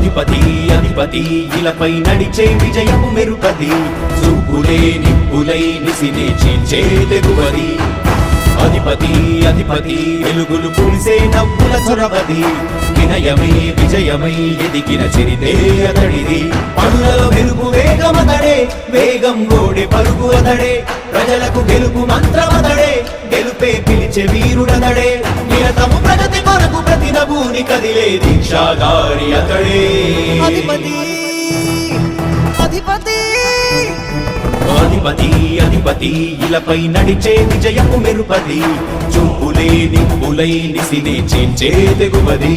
అధిపతి అధిపతి ఇలపై నడిచే విజయము మెరుపది చూపులే నిప్పులై నిసినే చీల్చే తెగువది. అధిపతి అధిపతి వెలుగులు పులిసే నవ్వుల చొరవది. వినయమే విజయమై ఎదిగిన చిరితే అతడిది. పనులలో వెలుగు వేగమతడే వేగం గోడే పరుగు అతడే. ప్రజలకు గెలుపు మంత్రమతడే గెలు పిలిచే వీరుడతడే. నిరతము ప్రగతి కొరకు ప్రతి నభూని కదిలే దీక్షాగారి అతడే. అధిపతి అధిపతి. అధిపతి అధిపతి ఇలపై నడిచే విజయము మెరుపది చూపులే నిప్పులై నిసినే చేంచే తెగువది.